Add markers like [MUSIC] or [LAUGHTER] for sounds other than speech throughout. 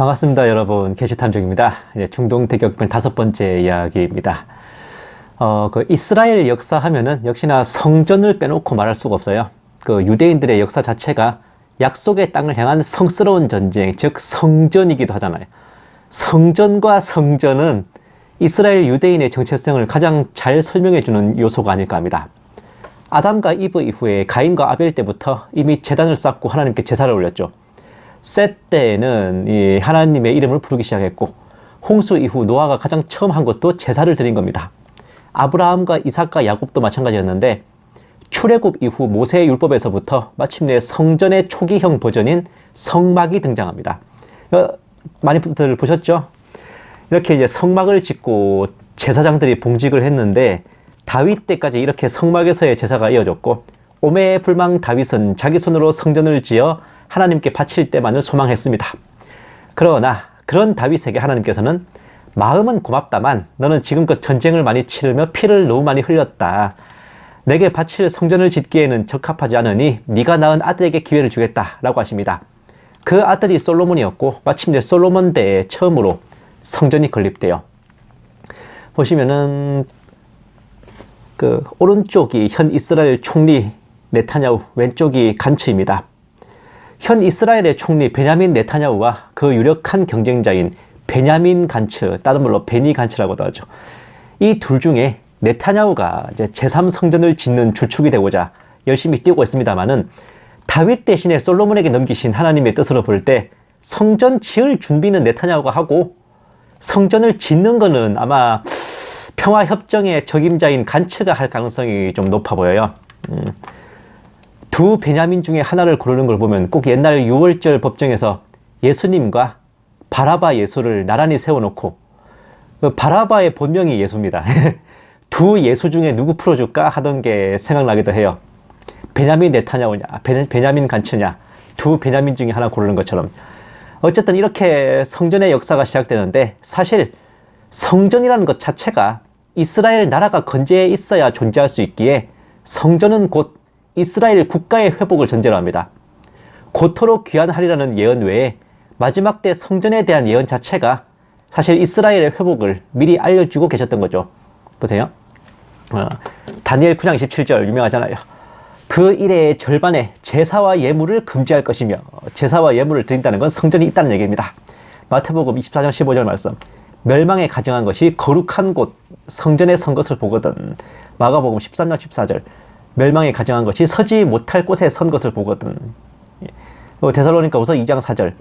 반갑습니다, 여러분. 게시탐정입니다. 중동 대격변 다섯 번째 이야기입니다. 어, 그 이스라엘 역사 하면은 역시나 성전을 빼놓고 말할 수가 없어요. 그 유대인들의 역사 자체가 약속의 땅을 향한 성스러운 전쟁, 즉 성전이기도 하잖아요. 성전과 성전은 이스라엘 유대인의 정체성을 가장 잘 설명해 주는 요소가 아닐까 합니다. 아담과 이브 이후에 가인과 아벨 때부터 이미 재단을 쌓고 하나님께 제사를 올렸죠. 셋 때에는 이 하나님의 이름을 부르기 시작했고 홍수 이후 노아가 가장 처음 한 것도 제사를 드린 겁니다. 아브라함과 이삭과 야곱도 마찬가지였는데 출애굽 이후 모세의 율법에서부터 마침내 성전의 초기형 버전인 성막이 등장합니다. 어, 많이들 보셨죠? 이렇게 이제 성막을 짓고 제사장들이 봉직을 했는데 다윗 때까지 이렇게 성막에서의 제사가 이어졌고 오매의 불망 다윗은 자기 손으로 성전을 지어 하나님께 바칠 때만을 소망했습니다. 그러나 그런 다윗에게 하나님께서는 마음은 고맙다만 너는 지금껏 전쟁을 많이 치르며 피를 너무 많이 흘렸다. 내게 바칠 성전을 짓기에는 적합하지 않으니 네가 낳은 아들에게 기회를 주겠다라고 하십니다. 그 아들이 솔로몬이었고 마침내 솔로몬 때에 처음으로 성전이 건립돼요. 보시면은 그 오른쪽이 현 이스라엘 총리 네타냐후, 왼쪽이 간츠입니다. 현 이스라엘의 총리 베냐민 네타냐후와 그 유력한 경쟁자인 베냐민 간츠, 다른 말로 베니 간츠라고도 하죠. 이 둘 중에 네타냐후가 이제 제3성전을 짓는 주축이 되고자 열심히 뛰고 있습니다만은 다윗 대신에 솔로몬에게 넘기신 하나님의 뜻으로 볼 때 성전 지을 준비는 네타냐후가 하고 성전을 짓는 거는 아마 평화협정의 적임자인 간츠가 할 가능성이 좀 높아 보여요. 음. 두 베냐민 중에 하나를 고르는 걸 보면 꼭 옛날 6월절 법정에서 예수님과 바라바 예수를 나란히 세워놓고 그 바라바의 본명이 예수입니다. [LAUGHS] 두 예수 중에 누구 풀어줄까 하던 게 생각나기도 해요. 베냐민 네타냐오냐, 베냐민 간츠냐, 두 베냐민 중에 하나 고르는 것처럼. 어쨌든 이렇게 성전의 역사가 시작되는데 사실 성전이라는 것 자체가 이스라엘 나라가 건재해 있어야 존재할 수 있기에 성전은 곧 이스라엘 국가의 회복을 전제로 합니다. 고토록 귀환하리라는 예언 외에 마지막 때 성전에 대한 예언 자체가 사실 이스라엘의 회복을 미리 알려주고 계셨던 거죠. 보세요. 어, 다니엘 9장 27절 유명하잖아요. 그 일의 절반에 제사와 예물을 금지할 것이며 제사와 예물을 드린다는 건 성전이 있다는 얘기입니다. 마태복음 24장 15절 말씀. 멸망에 가정한 것이 거룩한 곳 성전에 선 것을 보거든. 마가복음 13장 14절. 멸망에 가정한 것이 서지 못할 곳에 선 것을 보거든. 예. 데살로니가 우서 2장 4절.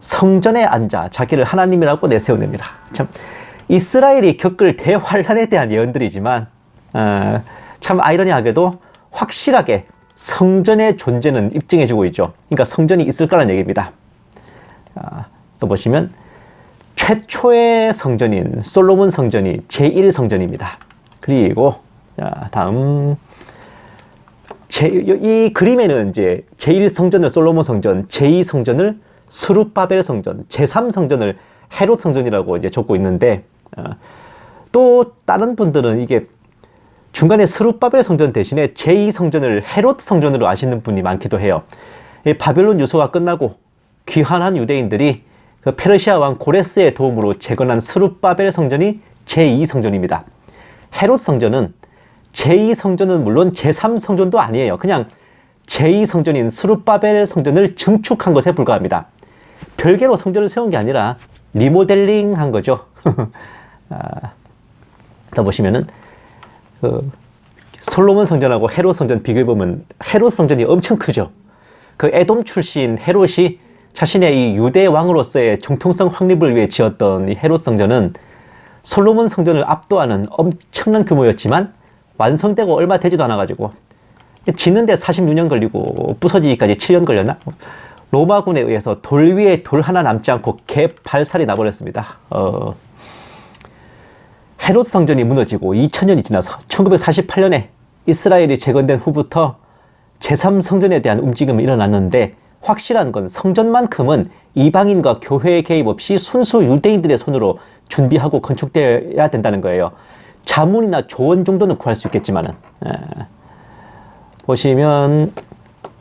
성전에 앉아 자기를 하나님이라고 내세우냅니다. 참 이스라엘이 겪을 대환란에 대한 예언들이지만 어, 참 아이러니하게도 확실하게 성전의 존재는 입증해주고 있죠. 그러니까 성전이 있을 거라는 얘기입니다. 아, 또 보시면 최초의 성전인 솔로몬 성전이 제1성전입니다. 그리고 자, 다음 제, 이 그림에는 이제 제1성전을 솔로몬 성전, 제2성전을 스룹바벨 성전, 제3성전을 헤롯 성전이라고 이제 적고 있는데 어, 또 다른 분들은 이게 중간에 스룹바벨 성전 대신에 제2성전을 헤롯 성전으로 아시는 분이 많기도 해요. 바벨론 유소가 끝나고 귀환한 유대인들이 그 페르시아 왕 고레스의 도움으로 재건한 스룹바벨 성전이 제2성전입니다. 헤롯 성전은 제2성전은 물론 제3성전도 아니에요. 그냥 제2성전인 스룹바벨 성전을 증축한 것에 불과합니다. 별개로 성전을 세운 게 아니라 리모델링 한 거죠. [LAUGHS] 아, 더 보시면은 그 솔로몬 성전하고 헤롯 성전 비교해 보면 헤롯 성전이 엄청 크죠. 그 에돔 출신 헤롯이 자신의 이 유대 왕으로서의 정통성 확립을 위해 지었던 이 헤롯 성전은 솔로몬 성전을 압도하는 엄청난 규모였지만 완성되고 얼마 되지도 않아가지고 짓는데 46년 걸리고 부서지기까지 7년 걸렸나? 로마군에 의해서 돌 위에 돌 하나 남지 않고 개발살이 나버렸습니다. 어... 헤롯 성전이 무너지고 2000년이 지나서 1948년에 이스라엘이 재건된 후부터 제3성전에 대한 움직임이 일어났는데 확실한 건 성전만큼은 이방인과 교회의 개입 없이 순수 유대인들의 손으로 준비하고 건축되어야 된다는 거예요. 자문이나 조언 정도는 구할 수 있겠지만은 에. 보시면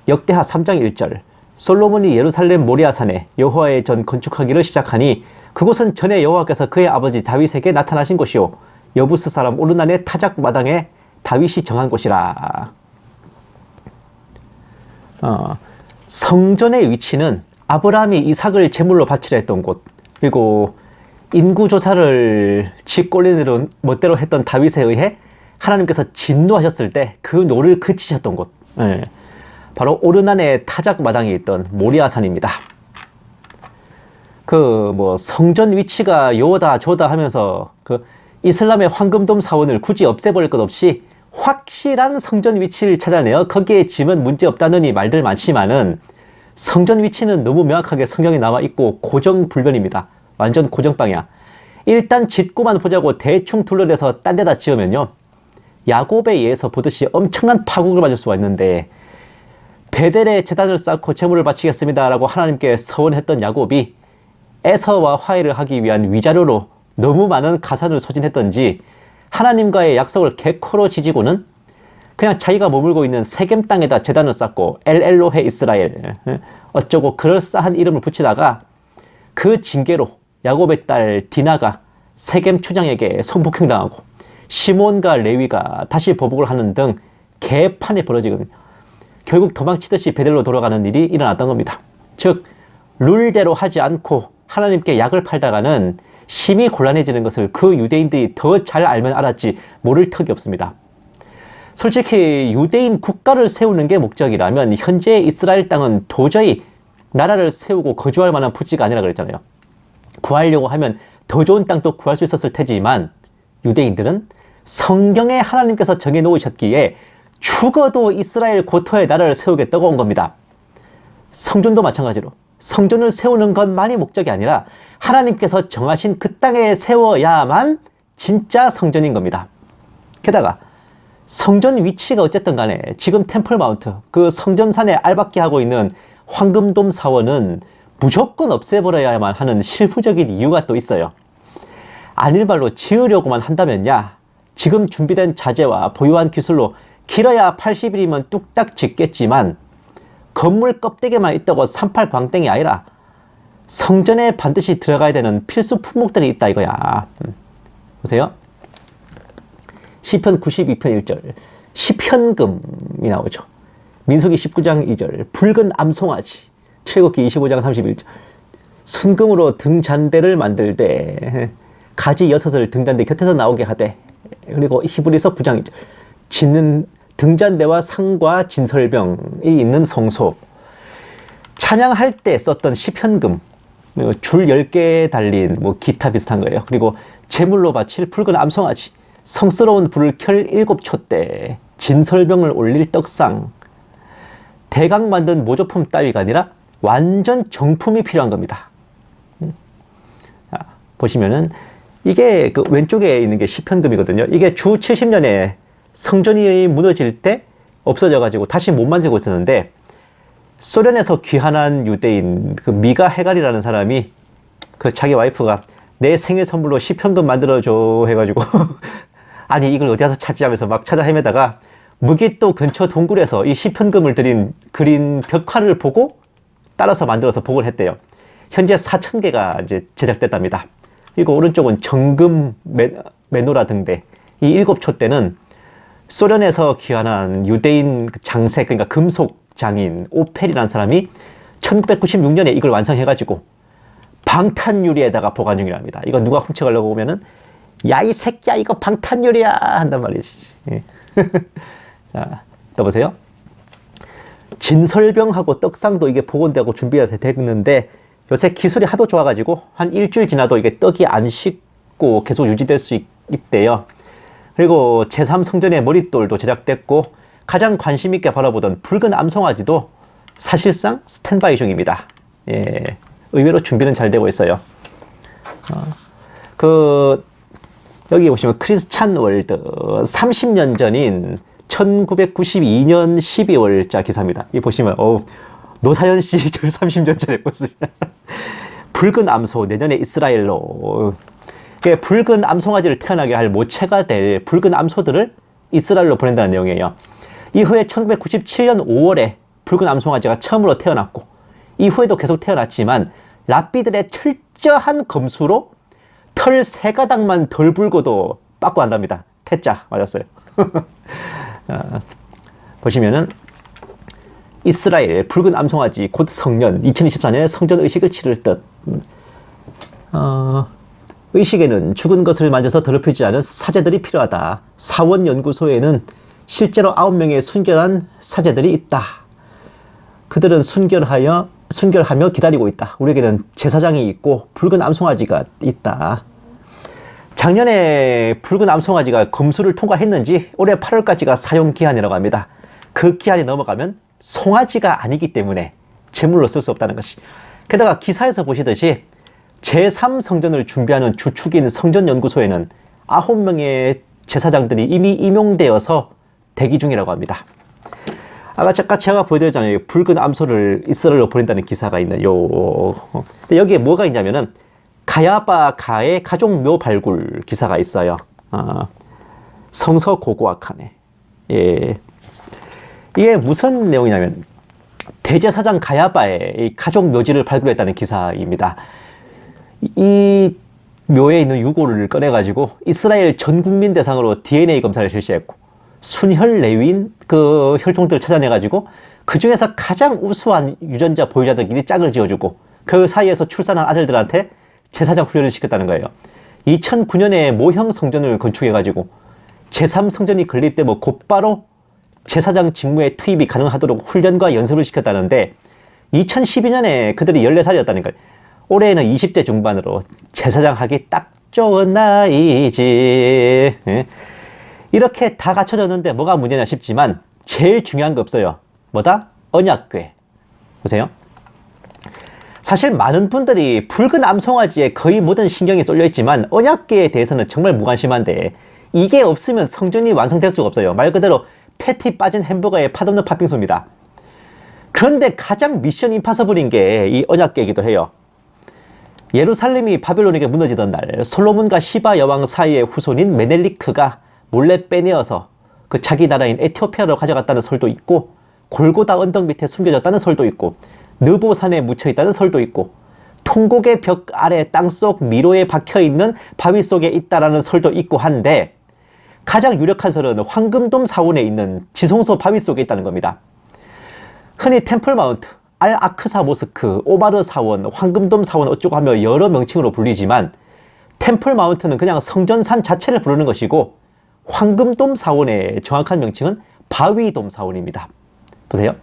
역대하 3장 1절 솔로몬이 예루살렘 모리아산에 여호와의 전 건축하기를 시작하니 그곳은 전에 여호와께서 그의 아버지 다윗에게 나타나신 곳이요 여부스 사람 오르난의 타작 마당에 다윗이 정한 곳이라. 어, 성전의 위치는 아브라함이 이삭을 제물로 바치려 했던 곳 그리고 인구 조사를 짓골리대로 멋대로 했던 다윗에 의해 하나님께서 진노하셨을 때 그 노를 그치셨던 곳 예, 바로 오르난의 타작 마당에 있던 모리아산입니다. 그 뭐 성전 위치가 요다 조다 하면서 그 이슬람의 황금돔 사원을 굳이 없애버릴 것 없이 확실한 성전 위치를 찾아내어 거기에 지면 문제 없다느니 말들 많지만은 성전 위치는 너무 명확하게 성경에 나와 있고 고정불변입니다. 완전 고정방이야. 일단 짓고만 보자고 대충 둘러대서 딴 데다 지으면요. 야곱에 의해서 보듯이 엄청난 파국을 맞을 수가 있는데 베델에 재단을 쌓고 제물을 바치겠습니다라고 하나님께 서원했던 야곱이 에서와 화해를 하기 위한 위자료로 너무 많은 가산을 소진했던지 하나님과의 약속을 개코로 지지고는 그냥 자기가 머물고 있는 세겜 땅에다 재단을 쌓고 엘엘로헤 이스라엘 어쩌고 그럴싸한 이름을 붙이다가 그 징계로 야곱의 딸 디나가 세겜 추장에게 성폭행당하고 시몬과 레위가 다시 보복을 하는 등 개판이 벌어지거든요. 결국 도망치듯이 베델로 돌아가는 일이 일어났던 겁니다. 즉 룰대로 하지 않고 하나님께 약을 팔다가는 심히 곤란해지는 것을 그 유대인들이 더 잘 알면 알았지 모를 턱이 없습니다. 솔직히 유대인 국가를 세우는 게 목적이라면 현재 이스라엘 땅은 도저히 나라를 세우고 거주할 만한 부지가 아니라 그랬잖아요. 구하려고 하면 더 좋은 땅도 구할 수 있었을 테지만 유대인들은 성경에 하나님께서 정해 놓으셨기에 죽어도 이스라엘 고토의 나라를 세우겠다고 온 겁니다. 성전도 마찬가지로 성전을 세우는 것만이 목적이 아니라 하나님께서 정하신 그 땅에 세워야만 진짜 성전인 겁니다. 게다가 성전 위치가 어쨌든 간에 지금 템플 마운트 그 성전산에 알박기 하고 있는 황금돔 사원은 무조건 없애버려야만 하는 실무적인 이유가 또 있어요. 안일발로 지으려고만 한다면야 지금 준비된 자재와 보유한 기술로 길어야 80일이면 뚝딱 짓겠지만 건물 껍데기만 있다고 38 광땡이 아니라 성전에 반드시 들어가야 되는 필수 품목들이 있다 이거야. 음. 보세요. 시편 92편 1절 시편금이 나오죠. 민수기 19장 2절 붉은 암송아지 출애굽기 25장 31절. 순금으로 등잔대를 만들되 가지 여섯을 등잔대 곁에서 나오게 하되. 그리고 히브리서 9장 2절 짓는 등잔대와 상과 진설병이 있는 성소. 찬양할 때 썼던 시편금 줄 10개 달린 뭐 기타 비슷한 거예요. 그리고 제물로 바칠 붉은 암송아지 성스러운 불을 켤 일곱 촛대 진설병을 올릴 떡상. 대강 만든 모조품 따위가 아니라 완전 정품이 필요한 겁니다. 보시면은 이게 그 왼쪽에 있는 게 시편금이거든요. 이게 주 70년에 성전이 무너질 때 없어져 가지고 다시 못 만들고 있었는데 소련에서 귀환한 유대인 그 미가 해갈이라는 사람이 그 자기 와이프가 내 생일 선물로 시편금 만들어줘 해가지고 [LAUGHS] 아니 이걸 어디 가서 찾지 하면서 막 찾아 헤매다가 무기또 근처 동굴에서 이 시편금을 들인 그린 벽화를 보고 따라서 만들어서 복을 했대요. 현재 4천 개가 이제 제작됐답니다. 그리고 오른쪽은 정금 메, 메노라 등대 이 일곱 촛대는 소련에서 귀환한 유대인 그 장색 그러니까 금속 장인 오펠이라는 사람이 1996년에 이걸 완성해가지고 방탄유리에다가 보관 중이랍니다. 이거 누가 훔쳐가려고 보면은 야 이 새끼야 이거 방탄유리야 한단 말이지. 예. [LAUGHS] 자, 또 보세요. 진설병하고 떡상도 이게 복원되고 준비가 됐는데 요새 기술이 하도 좋아가지고 한 일주일 지나도 이게 떡이 안 식고 계속 유지될 수 있, 있대요. 그리고 제3성전의 머릿돌도 제작됐고 가장 관심 있게 바라보던 붉은 암송아지도 사실상 스탠바이 중입니다. 예, 의외로 준비는 잘 되고 있어요. 어, 그 여기 보시면 크리스찬 월드 30년 전인 1992년 12월자 기사입니다. 이 보시면 어 노사연 시절 30년 [LAUGHS] 전에 모습. [LAUGHS] 붉은 암소 내년에 이스라엘로 그 붉은 암송아지를 태어나게 할 모체가 될 붉은 암소들을 이스라엘로 보낸다는 내용이에요. 이후에 1997년 5월에 붉은 암송아지가 처음으로 태어났고 이후에도 계속 태어났지만 랍비들의 철저한 검수로 털 세 가닥만 덜 불고도 빠꾸 한답니다. 태자 맞았어요. [LAUGHS] 아, 보시면은 이스라엘 붉은 암송아지 곧 성년 2024년에 성전 의식을 치를 듯 음, 어, 의식에는 죽은 것을 만져서 더럽히지 않은 사제들이 필요하다. 사원 연구소에는 실제로 9명의 순결한 사제들이 있다. 그들은 순결하여 순결하며 기다리고 있다. 우리에게는 제사장이 있고 붉은 암송아지가 있다. 작년에 붉은 암송아지가 검수를 통과했는지 올해 8월까지가 사용 기한이라고 합니다. 그 기한이 넘어가면 송아지가 아니기 때문에 제물로 쓸 수 없다는 것이. 게다가 기사에서 보시듯이 제3성전을 준비하는 주축인 성전연구소에는 9명의 제사장들이 이미 임용되어서 대기 중이라고 합니다. 아까 제가, 보여드렸잖아요. 붉은 암소를 이스라엘로 보낸다는 기사가 있는 요. 근데 여기에 뭐가 있냐면은 가야바가의 가족묘 발굴 기사가 있어요. 아, 성서 고고학칸에. 예. 이게 무슨 내용이냐면 대제사장 가야바의 이 가족 묘지를 발굴했다는 기사입니다. 이 묘에 있는 유골을 꺼내가지고 이스라엘 전 국민 대상으로 DNA 검사를 실시했고 순혈 레위인 그 혈종들을 찾아내가지고 그 중에서 가장 우수한 유전자 보유자들끼리 짝을 지어주고 그 사이에서 출산한 아들들한테 제사장 훈련을 시켰다는 거예요. 2009년에 모형 성전을 건축해가지고 제3성전이 건립되면 뭐 곧바로 제사장 직무에 투입이 가능하도록 훈련과 연습을 시켰다는데 2012년에 그들이 14살이었다는 거예요. 올해는 20대 중반으로 제사장 하기 딱 좋은 나이지. 예. 이렇게 다 갖춰졌는데 뭐가 문제냐 싶지만 제일 중요한 거 없어요. 뭐다? 언약궤. 보세요. 사실 많은 분들이 붉은 암송아지에 거의 모든 신경이 쏠려 있지만 언약궤에 대해서는 정말 무관심한데 이게 없으면 성전이 완성될 수가 없어요. 말 그대로 패티 빠진 햄버거에 팥없는 팥빙수입니다. 그런데 가장 미션 임파서블인 게 이 언약궤이기도 해요. 예루살렘이 바벨론에게 무너지던 날 솔로몬과 시바 여왕 사이의 후손인 메넬리크가 몰래 빼내어서 그 자기 나라인 에티오피아로 가져갔다는 설도 있고 골고다 언덕 밑에 숨겨졌다는 설도 있고 느보산에 묻혀 있다는 설도 있고 통곡의 벽 아래 땅속 미로에 박혀 있는 바위 속에 있다라는 설도 있고 한데 가장 유력한 설은 황금돔 사원에 있는 지성소 바위 속에 있다는 겁니다. 흔히 템플 마운트, 알 아크사 모스크, 오바르 사원, 황금돔 사원 어쩌고 하며 여러 명칭으로 불리지만 템플 마운트는 그냥 성전산 자체를 부르는 것이고 황금돔 사원의 정확한 명칭은 바위돔 사원입니다. 보세요.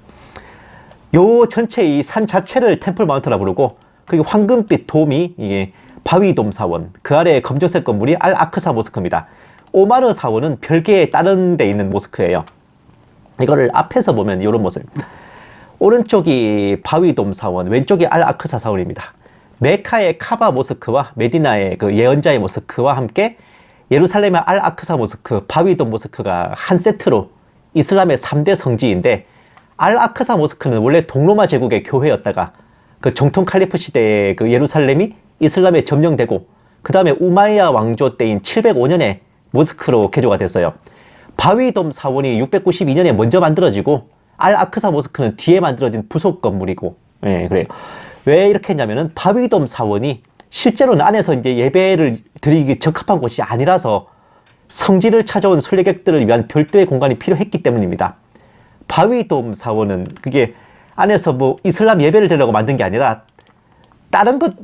요 전체 이 산 자체를 템플 마운트라 부르고 그게 황금빛 돔이 이게 바위돔 사원 그 아래 검정색 건물이 알 아크사 모스크입니다. 오마르 사원은 별개의 다른 데 있는 모스크예요. 이거를 앞에서 보면 이런 모습. 오른쪽이 바위돔 사원, 왼쪽이 알 아크사 사원입니다. 메카의 카바 모스크와 메디나의 그 예언자의 모스크와 함께 예루살렘의 알 아크사 모스크, 바위돔 모스크가 한 세트로 이슬람의 3대 성지인데 알 아크사 모스크는 원래 동로마 제국의 교회였다가 그 정통 칼리프 시대에 그 예루살렘이 이슬람에 점령되고 그 다음에 우마이야 왕조 때인 705년에 모스크로 개조가 됐어요. 바위돔 사원이 692년에 먼저 만들어지고 알 아크사 모스크는 뒤에 만들어진 부속 건물이고, 예, 그래요. 왜 이렇게 했냐면은 바위돔 사원이 실제로는 안에서 이제 예배를 드리기 적합한 곳이 아니라서 성지를 찾아온 순례객들을 위한 별도의 공간이 필요했기 때문입니다. 바위돔 사원은 그게 안에서 뭐 이슬람 예배를 드리려고 만든 게 아니라 다른 것,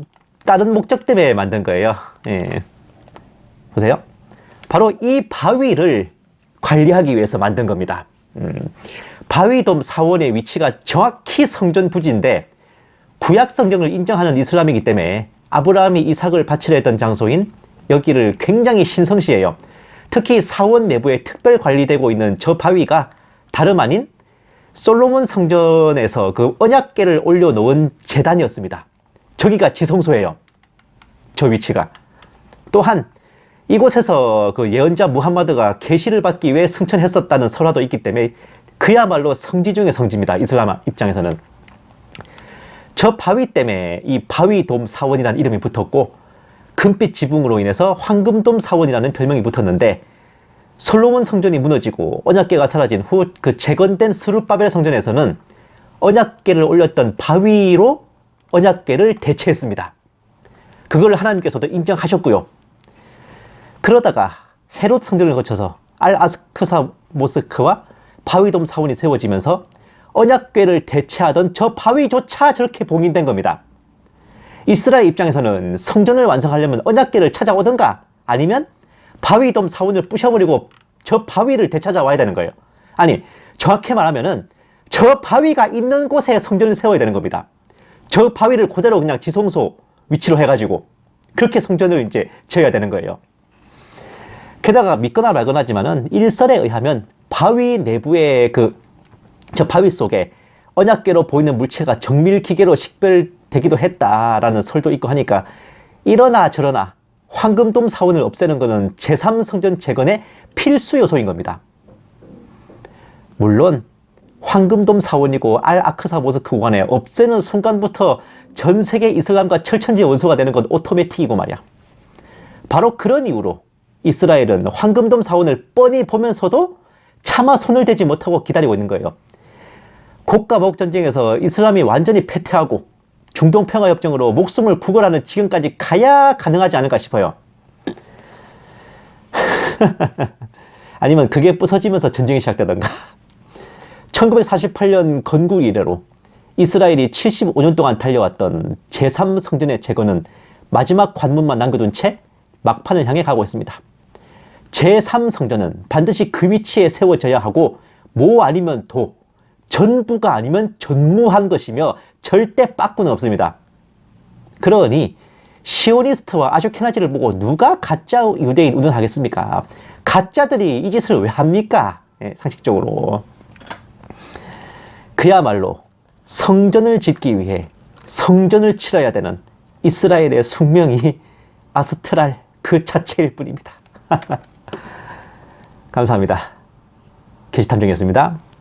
다른 목적 때문에 만든 거예요. 예. 보세요. 바로 이 바위를 관리하기 위해서 만든 겁니다. 음. 바위돔 사원의 위치가 정확히 성전 부지인데 구약 성경을 인정하는 이슬람이기 때문에 아브라함이 이삭을 바치려 했던 장소인 여기를 굉장히 신성시해요. 특히 사원 내부에 특별 관리되고 있는 저 바위가 다름 아닌 솔로몬 성전에서 그 언약계를 올려놓은 재단이었습니다. 저기가 지성소예요. 저 위치가. 또한 이곳에서 그 예언자 무함마드가 계시를 받기 위해 승천했었다는 설화도 있기 때문에 그야말로 성지 중의 성지입니다. 이슬람 입장에서는. 저 바위 때문에 이 바위돔 사원이라는 이름이 붙었고 금빛 지붕으로 인해서 황금돔 사원이라는 별명이 붙었는데 솔로몬 성전이 무너지고 언약계가 사라진 후 그 재건된 스룹바벨 성전에서는 언약궤를 올렸던 바위로 언약궤를 대체했습니다. 그걸 하나님께서도 인정하셨고요. 그러다가 헤롯 성전을 거쳐서 알 아스크사 모스크와 바위돔 사원이 세워지면서 언약궤를 대체하던 저 바위조차 저렇게 봉인된 겁니다. 이스라엘 입장에서는 성전을 완성하려면 언약궤를 찾아오든가 아니면 바위 돔 사원을 부셔버리고 저 바위를 되찾아와야 되는 거예요. 아니 정확히 말하면은 저 바위가 있는 곳에 성전을 세워야 되는 겁니다. 저 바위를 그대로 그냥 지성소 위치로 해가지고 그렇게 성전을 이제 지어야 되는 거예요. 게다가 믿거나 말거나지만은 일설에 의하면 바위 내부의 그 저 바위 속에 언약궤로 보이는 물체가 정밀 기계로 식별되기도 했다라는 설도 있고 하니까 이러나 저러나 황금돔 사원을 없애는 것은 제3성전 재건의 필수 요소인 겁니다. 물론 황금돔 사원이고 알 아크사 모스크 관에 없애는 순간부터 전 세계 이슬람과 철천지 원수가 되는 건 오토매틱이고 말이야. 바로 그런 이유로 이스라엘은 황금돔 사원을 뻔히 보면서도 차마 손을 대지 못하고 기다리고 있는 거예요. 곡가목 전쟁에서 이슬람이 완전히 패퇴하고 중동 평화 협정으로 목숨을 구걸하는 지금까지 가야 가능하지 않을까 싶어요. [LAUGHS] 아니면 그게 부서지면서 전쟁이 시작되던가. [LAUGHS] 1948년 건국 이래로 이스라엘이 75년 동안 달려왔던 제3성전의 재건은 마지막 관문만 남겨둔 채 막판을 향해 가고 있습니다. 제3성전은 반드시 그 위치에 세워져야 하고 모 아니면 도, 전부가 아니면 전무한 것이며 절대 빠꾸는 없습니다. 그러니 시오니스트와 아슈케나지를 보고 누가 가짜 유대인 운운하겠습니까? 가짜들이 이 짓을 왜 합니까? 예, 상식적으로. 그야말로 성전을 짓기 위해 성전을 치러야 되는 이스라엘의 숙명이 아스트랄 그 자체일 뿐입니다. [LAUGHS] 감사합니다. 게시탐정이었습니다.